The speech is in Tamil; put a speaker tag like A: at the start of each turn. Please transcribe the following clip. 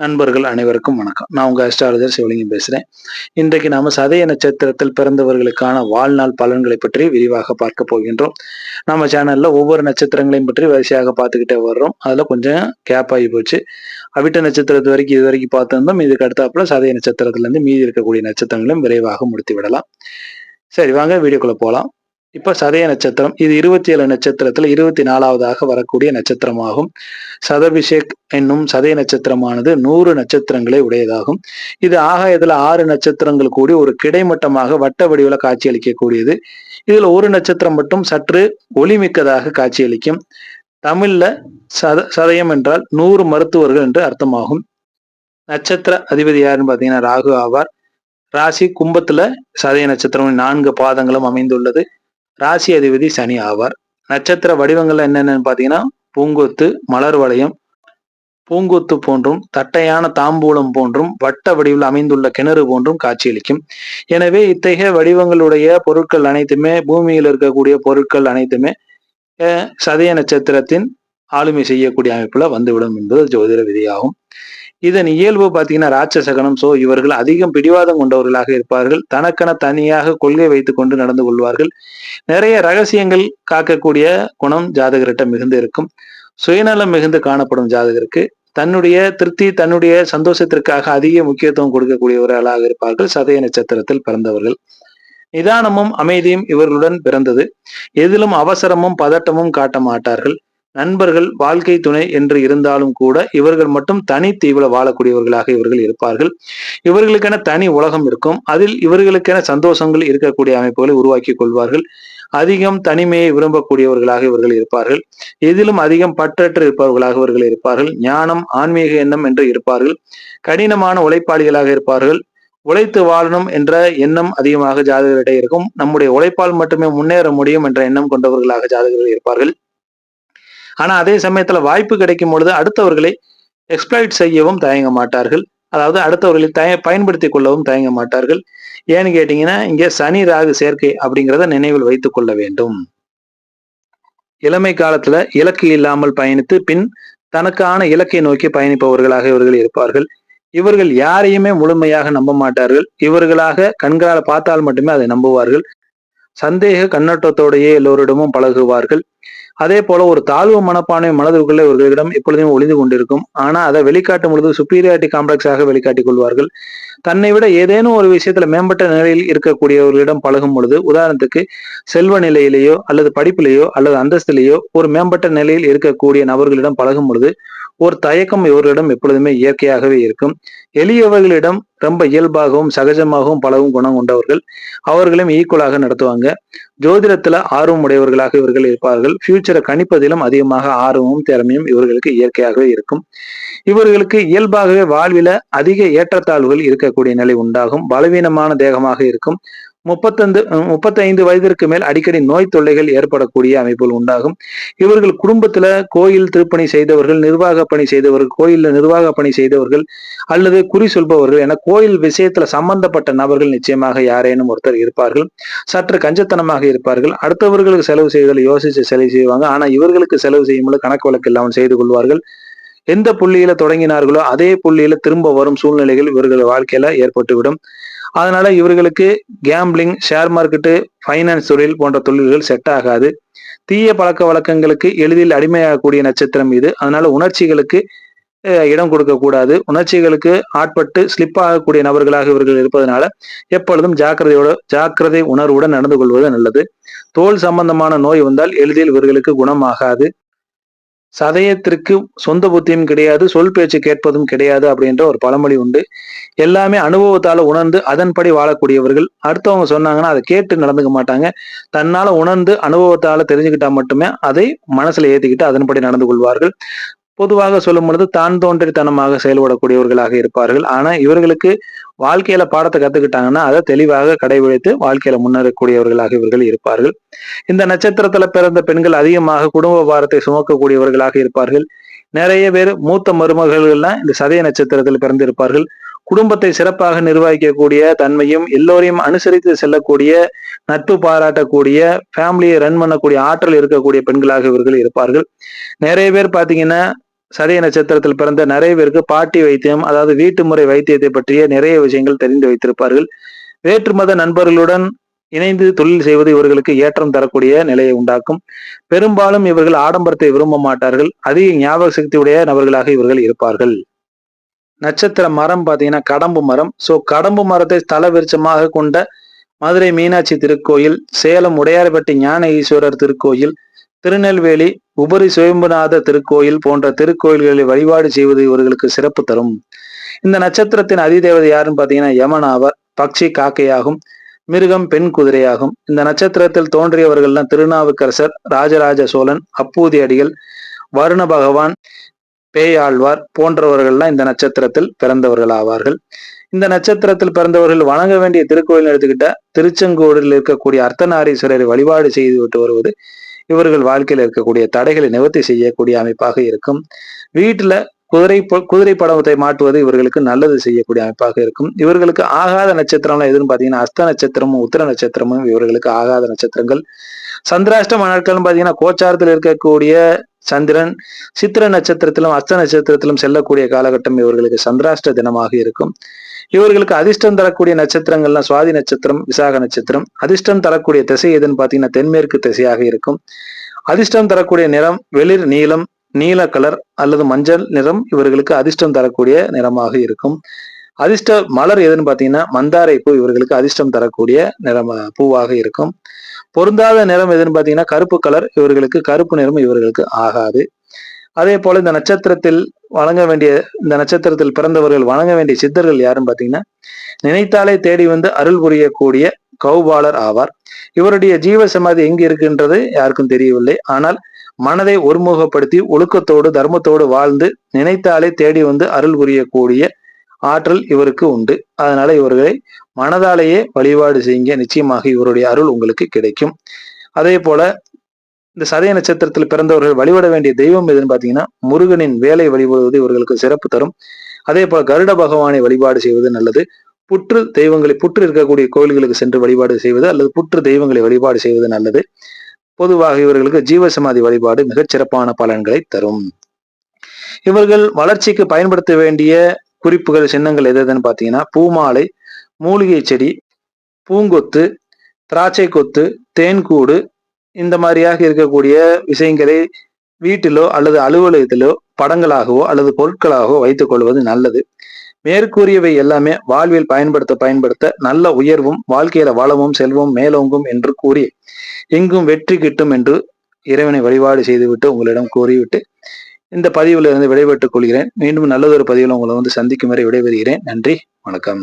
A: நண்பர்கள் அனைவருக்கும் வணக்கம். நான் உங்கள் அஸ்ட்ராலஜர் சிவலிங்கம் பேசுகிறேன் இன்றைக்கு நாம் சதய நட்சத்திரத்தில் பிறந்தவர்களுக்கான வாழ்நாள் பலன்களை பற்றி விரிவாக பார்க்க போகின்றோம். நம்ம சேனலில் ஒவ்வொரு நட்சத்திரங்களையும் பற்றி வரிசையாக பார்த்துக்கிட்டே வர்றோம். அதில் கொஞ்சம் கேப் ஆகி போச்சு. அவிட்ட நட்சத்திரத்து வரைக்கும் இது வரைக்கும் பார்த்துருந்தோம். இதுக்கு அடுத்தாப்புல சதய நட்சத்திரத்துலேருந்து மீதி இருக்கக்கூடிய நட்சத்திரங்களையும் விரைவாக முடித்து விடலாம். சரி வாங்க வீடியோக்குள்ளே போகலாம் இப்போ சதய நட்சத்திரம் இது இருபத்தி ஏழு நட்சத்திரத்தில் இருபத்தி நாலாவதாக வரக்கூடிய நட்சத்திரமாகும். சதபிஷேக் என்னும் சதய நட்சத்திரமானது நூறு நட்சத்திரங்களை உடையதாகும். இது ஆகாயத்துல ஆறு நட்சத்திரங்கள் கூடி ஒரு கிடைமட்டமாக வட்ட வடிவில் காட்சியளிக்கக்கூடியது. இதில் ஒரு நட்சத்திரம் மட்டும் சற்று ஒளிமிக்கதாக காட்சியளிக்கும். தமிழ்ல சத சதயம் என்றால் நூறு மருத்துவர்கள் என்று அர்த்தமாகும். நட்சத்திர அதிபதி யாருன்னு பார்த்தீங்கன்னா ராகு ஆவார். ராசி கும்பத்துல சதய நட்சத்திரம் நான்கு பாதங்களும் அமைந்துள்ளது. ராசி அதிபதி சனி ஆவார். நட்சத்திர வடிவங்கள் என்னென்னு பார்த்தீங்கன்னா பூங்கொத்து மலர் வளையம் பூங்கொத்து போன்றும் தட்டையான தாம்பூலம் போன்றும் வட்ட வடிவில் அமைந்துள்ள கிணறு போன்றும் காட்சியளிக்கும். எனவே இத்தகைய வடிவங்களுடைய பொருட்கள் அனைத்துமே பூமியில் இருக்கக்கூடிய பொருட்கள் அனைத்துமே சதய நட்சத்திரத்தின் ஆளுமை செய்யக்கூடிய அமைப்புல வந்துவிடும் என்பது ஜோதிட விதியாகும். இதன் இயல்பு பார்த்தீங்கன்னா ராட்சசகனம் சோ இவர்கள் அதிகம் பிடிவாதம் கொண்டவர்களாக இருப்பார்கள். தனக்கென தனியாக கொள்கை வைத்துக் கொண்டு நடந்து கொள்வார்கள். நிறைய ரகசியங்கள் காக்கக்கூடிய குணம் ஜாதகர்கிட்ட மிகுந்து இருக்கும். சுயநலம் மிகுந்து காணப்படும் ஜாதகருக்கு. தன்னுடைய திருப்தி தன்னுடைய சந்தோஷத்திற்காக அதிக முக்கியத்துவம் கொடுக்கக்கூடியவர்களாக இருப்பார்கள். சதய நட்சத்திரத்தில் பிறந்தவர்கள். நிதானமும் அமைதியும் இவர்களுடன் பிறந்தது. எதிலும் அவசரமும் பதட்டமும் காட்ட மாட்டார்கள். நண்பர்கள் வாழ்க்கை துணை என்று இருந்தாலும் கூட இவர்கள் மட்டும் தனி தீவிர வாழக்கூடியவர்களாக இவர்கள் இருப்பார்கள். இவர்களுக்கென தனி உலகம் இருக்கும். அதில் இவர்களுக்கென சந்தோஷங்கள் இருக்கக்கூடிய அமைப்புகளை உருவாக்கி கொள்வார்கள். அதிகம் தனிமையை விரும்பக்கூடியவர்களாக இவர்கள் இருப்பார்கள். எதிலும் அதிகம் பற்றற்று இருப்பவர்களாக இவர்கள் இருப்பார்கள். ஞானம் ஆன்மீக எண்ணம் என்று இருப்பார்கள். கடினமான உழைப்பாளிகளாக இருப்பார்கள். உழைத்து வாழணும் என்ற எண்ணம் அதிகமாக ஜாதகர்களிடையே இருக்கும். நம்முடைய உழைப்பால் மட்டுமே முன்னேற முடியும் என்ற எண்ணம் கொண்டவர்களாக ஜாதகர்கள் இருப்பார்கள். ஆனா அதே சமயத்துல வாய்ப்பு கிடைக்கும் பொழுது அடுத்தவர்களை எக்ஸ்பிளைட் செய்யவும் தயங்க மாட்டார்கள். அதாவது அடுத்தவர்களை தய பயன்படுத்தி கொள்ளவும் தயங்க மாட்டார்கள். ஏன்னு கேட்டீங்கன்னா இங்கே சனி ராகு சேர்க்கை அப்படிங்கிறத நினைவில் வைத்துக் கொள்ள வேண்டும். இளமை காலத்துல இலக்கு இல்லாமல் பயணித்து பின் தனக்கான இலக்கை நோக்கி பயணிப்பவர்களாக இவர்கள் இருப்பார்கள். இவர்கள் யாரையுமே முழுமையாக நம்ப மாட்டார்கள். இவர்களாக கண்களால் பார்த்தால் மட்டுமே அதை நம்புவார்கள். சந்தேக கண்ணோட்டத்தோடையே எல்லோரிடமும் பழகுவார்கள். அதே போல ஒரு தாழ்வு மனப்பான்மை மனதிற்குள்ளே இவர்களிடம் எப்பொழுதும் ஒளிந்து கொண்டிருக்கும். ஆனா அதை வெளிக்காட்டும் பொழுது சுப்பீரியாரிட்டி காம்ப்ளெக்ஸாக வெளிக்காட்டிக் கொள்வார்கள். தன்னை விட ஏதேனும் ஒரு விஷயத்துல மேம்பட்ட நிலையில் இருக்கக்கூடியவர்களிடம் பழகும் பொழுது உதாரணத்துக்கு செல்வ நிலையிலேயோ அல்லது படிப்பிலேயோ அல்லது அந்தஸ்திலேயோ ஒரு மேம்பட்ட நிலையில் இருக்கக்கூடிய நபர்களிடம் பழகும் பொழுது ஒரு தயக்கம் இவர்களிடம் எப்பொழுதுமே இயற்கையாகவே இருக்கும். எளியவர்களிடம் ரொம்ப இயல்பாகவும் சகஜமாகவும் பலவும் குணம் கொண்டவர்கள் அவர்களையும் ஈக்குவலாக நடத்துவாங்க. ஜோதிடத்துல ஆர்வம் உடையவர்களாக இவர்கள் இருப்பார்கள். ஃபியூச்சரை கணிப்பதிலும் அதிகமாக ஆர்வமும் திறமையும் இவர்களுக்கு இயற்கையாகவே இருக்கும். இவர்களுக்கு இயல்பாகவே வாழ்வில அதிக ஏற்றத்தாழ்வுகள் இருக்கக்கூடிய நிலை உண்டாகும். பலவீனமான தேகமாக இருக்கும். முப்பத்தந்து முப்பத்தைந்து வயதிற்கு மேல் அடிக்கடி நோய் தொல்லைகள் ஏற்படக்கூடிய அமைப்புகள் உண்டாகும். இவர்கள் குடும்பத்துல கோயில் திருப்பணி செய்தவர்கள் நிர்வாக பணி செய்தவர்கள் கோயில்ல நிர்வாக பணி செய்தவர்கள் அல்லது குறி சொல்பவர்கள் என கோயில் விஷயத்துல சம்பந்தப்பட்ட நபர்கள் நிச்சயமாக யாரேனும் ஒருத்தர் இருப்பார்கள். சற்று கஞ்சத்தனமாக இருப்பார்கள். அடுத்தவர்களுக்கு செலவு செய்வதில் யோசிச்சு செலவு செய்வாங்க. ஆனா இவர்களுக்கு செலவு செய்யும்போது கணக்கு வழக்கு இல்லாமல் செய்து கொள்வார்கள். எந்த புள்ளியில தொடங்கினார்களோ அதே புள்ளியில திரும்ப வரும் சூழ்நிலைகள் இவர்கள் வாழ்க்கையில ஏற்பட்டுவிடும். அதனால இவர்களுக்கு கேம்பிளிங் ஷேர் மார்க்கெட்டு ஃபைனான்ஸ் தொழில் போன்ற தொழில்கள் செட் ஆகாது. தீய பழக்க வழக்கங்களுக்கு எளிதில் அடிமையாகக்கூடிய நட்சத்திரம் இது. அதனால உணர்ச்சிகளுக்கு இடம் கொடுக்கக்கூடாது உணர்ச்சிகளுக்கு ஆட்பட்டு ஸ்லிப் ஆகக்கூடிய நபர்களாக இவர்கள் இருப்பதனால எப்பொழுதும் ஜாக்கிரதையோட ஜாக்கிரதை உணர்வுடன் நடந்து கொள்வது நல்லது. தோல் சம்பந்தமான நோய் வந்தால் எளிதில் இவர்களுக்கு குணமாகாது. சதயத்திற்கு சொந்த புத்தியும் கிடையாது சொல் பேச்சு கேட்பதும் கிடையாது அப்படின்ற ஒரு பழமொழி உண்டு. எல்லாமே அனுபவத்தால உணர்ந்து அதன்படி வாழக்கூடியவர்கள். அடுத்தவங்க சொன்னாங்கன்னா அதை கேட்டு நடந்துக்க மாட்டாங்க. தன்னால உணர்ந்து அனுபவத்தால தெரிஞ்சுக்கிட்டா மட்டுமே அதை மனசுல ஏத்திக்கிட்டு அதன்படி நடந்து கொள்வார்கள். பொதுவாக சொல்லும் பொழுது தான் தோன்றித்தனமாக செயல்படக்கூடியவர்களாக இருப்பார்கள். ஆனா இவர்களுக்கு வாழ்க்கையில பாடத்தை கத்துக்கிட்டாங்கன்னா அதை தெளிவாக கடைபிடித்து வாழ்க்கையில முன்னேறக்கூடியவர்களாக இவர்கள் இருப்பார்கள். இந்த நட்சத்திரத்துல பிறந்த பெண்கள் அதிகமாக குடும்ப பாரத்தை சுமக்கக்கூடியவர்களாக இருப்பார்கள். நிறைய பேர் மூத்த மருமகள்லாம் இந்த சதய நட்சத்திரத்தில் பிறந்திருப்பார்கள். குடும்பத்தை சிறப்பாக நிர்வகிக்கக்கூடிய தன்மையும் எல்லோரையும் அனுசரித்து செல்லக்கூடிய நட்பு பாராட்டக்கூடிய ஃபேமிலியை ரன் பண்ணக்கூடிய ஆற்றல் இருக்கக்கூடிய பெண்களாக இவர்கள் இருப்பார்கள். நிறைய பேர் பாத்தீங்கன்னா சதய நட்சத்திரத்தில் பிறந்த நிறைய பேருக்கு பாட்டி வைத்தியம் அதாவது வீட்டு முறை வைத்தியத்தை பற்றிய நிறைய விஷயங்கள் தெரிந்து வைத்திருப்பார்கள். வேற்று மத நண்பர்களுடன் இணைந்து தொழில் செய்வது இவர்களுக்கு ஏற்றம் தரக்கூடிய நிலையை உண்டாக்கும். பெரும்பாலும் இவர்கள் ஆடம்பரத்தை விரும்ப மாட்டார்கள். அதிக ஞாபக சக்தியுடைய நபர்களாக இவர்கள் இருப்பார்கள். நட்சத்திர மரம் பார்த்தீங்கன்னா கடம்பு மரம். ஸோ கடம்பு மரத்தை ஸ்தல விருட்சமாக கொண்ட மதுரை மீனாட்சி திருக்கோயில் சேலம் உடையார்பட்டி ஞான ஈஸ்வரர் திருக்கோயில் திருநெல்வேலி உபரி சுயம்புநாத திருக்கோயில் போன்ற திருக்கோயில்களை வழிபாடு செய்வது இவர்களுக்கு சிறப்பு தரும். இந்த நட்சத்திரத்தின் அதிதேவதை யாருன்னு பார்த்தீங்கன்னா யமன் பக்ஷி காக்கையாகும் மிருகம் பெண் குதிரையாகும். இந்த நட்சத்திரத்தில் தோன்றியவர்கள்லாம் திருநாவுக்கரசர் ராஜராஜ சோழன் அப்பூதி அடிகள் வருண பகவான் பேயாழ்வார் போன்றவர்கள்லாம் இந்த நட்சத்திரத்தில் பிறந்தவர்கள் ஆவார்கள் இந்த நட்சத்திரத்தில் பிறந்தவர்கள் வணங்க வேண்டிய திருக்கோயில் எடுத்துக்கிட்ட திருச்செங்கோடில் இருக்கக்கூடிய அர்த்தநாரீஸ்வரரை வழிபாடு செய்து விட்டு வருவது இவர்கள் வாழ்க்கையில் இருக்கக்கூடிய தடைகளை நிவர்த்தி செய்யக்கூடிய அமைப்பாக இருக்கும். வீட்டுல குதிரை குதிரை படத்தை மாட்டுவது இவர்களுக்கு நல்லது செய்யக்கூடிய அமைப்பாக இருக்கும். இவர்களுக்கு ஆகாத நட்சத்திரம்லாம் எதுன்னு பாத்தீங்கன்னா அஸ்த நட்சத்திரமும் உத்திர நட்சத்திரமும் இவர்களுக்கு ஆகாத நட்சத்திரங்கள். சந்திராஷ்டம நாட்கள்னு பாத்தீங்கன்னா கோச்சாரத்தில் இருக்கக்கூடிய சந்திரன் சித்திர நட்சத்திரத்திலும் அஸ்த நட்சத்திரத்திலும் செல்லக்கூடிய காலகட்டம் இவர்களுக்கு சந்திராஷ்ட தினமாக இருக்கும். இவர்களுக்கு அதிர்ஷ்டம் தரக்கூடிய நட்சத்திரங்கள்லாம் சுவாதி நட்சத்திரம் விசாக நட்சத்திரம். அதிர்ஷ்டம் தரக்கூடிய திசை எதுன்னு பாத்தீங்கன்னா தென்மேற்கு திசையாக இருக்கும். அதிர்ஷ்டம் தரக்கூடிய நிறம் வெளிர் நீளம் நீல கலர் அல்லது மஞ்சள் நிறம் இவர்களுக்கு அதிர்ஷ்டம் தரக்கூடிய நிறமாக இருக்கும். அதிர்ஷ்ட மலர் எதுன்னு பார்த்தீங்கன்னா மந்தாரை பூ இவர்களுக்கு அதிர்ஷ்டம் தரக்கூடிய நிறம் பூவாக இருக்கும். பொருந்தாத நிறம் எதுன்னு பார்த்தீங்கன்னா கருப்பு கலர் இவர்களுக்கு கருப்பு நிறம் இவர்களுக்கு ஆகாது. அதே போல இந்த நட்சத்திரத்தில் வழங்க வேண்டிய இந்த நட்சத்திரத்தில் பிறந்தவர்கள் வணங்க வேண்டிய சித்தர்கள் யாருன்னு பார்த்தீங்கன்னா நினைத்தாலே தேடி வந்து அருள் புரியக்கூடிய கௌபாலர் ஆவார். இவருடைய ஜீவ சமாதி எங்கு இருக்கின்றது யாருக்கும் தெரியவில்லை. ஆனால் மனதை ஒருமுகப்படுத்தி ஒழுக்கத்தோடு தர்மத்தோடு வாழ்ந்து நினைத்தாலே தேடி வந்து அருள் புரியக்கூடிய ஆற்றல் இவருக்கு உண்டு. அதனால இவர்களை மனதாலேயே வழிபாடு செய்யுங்க. நிச்சயமாக இவருடைய அருள் உங்களுக்கு கிடைக்கும். அதே போல இந்த சதய நட்சத்திரத்தில் பிறந்தவர்கள் வழிபட வேண்டிய தெய்வம் எதுன்னு பாத்தீங்கன்னா முருகனின் வேலை வழிபடுவது இவர்களுக்கு சிறப்பு தரும். அதே போல கருட பகவானை வழிபாடு செய்வது நல்லது. புற்று தெய்வங்களை புற்று இருக்கக்கூடிய கோயில்களுக்கு சென்று வழிபாடு செய்வது அல்லது புற்று தெய்வங்களை வழிபாடு செய்வது நல்லது. பொதுவாக இவர்களுக்கு ஜீவசமாதி வழிபாடு மிகச் சிறப்பான பலன்களை தரும். இவர்கள் வளர்ச்சிக்கு பயன்படுத்த வேண்டிய குறிப்புகள் சின்னங்கள் எது எதுன்னு பார்த்தீங்கன்னா பூமாலை மூலிகை செடி பூங்கொத்து திராட்சை கொத்து தேன்கூடு இந்த மாதிரியாக இருக்கக்கூடிய விஷயங்களை வீட்டிலோ அல்லது அலுவலகத்திலோ படங்களாகவோ அல்லது பொருட்களாகவோ வைத்துக் கொள்வது நல்லது. மேற்கூறியவை எல்லாமே வாழ்வில் பயன்படுத்த பயன்படுத்த நல்ல உயர்வும் வாழ்க்கையில வளமும் செல்வம் மேலோங்கும் என்று கூறி எங்கும் வெற்றி கிட்டும் என்று இறைவனை வழிபாடு செய்துவிட்டு உங்களிடம் கூறிவிட்டு இந்த பதிவிலிருந்து விடைபெற்றுக் கொள்கிறேன். மீண்டும் நல்லதொரு பதிவில் உங்களை வந்து சந்திக்கும் வரை விடைபெறுகிறேன். நன்றி வணக்கம்.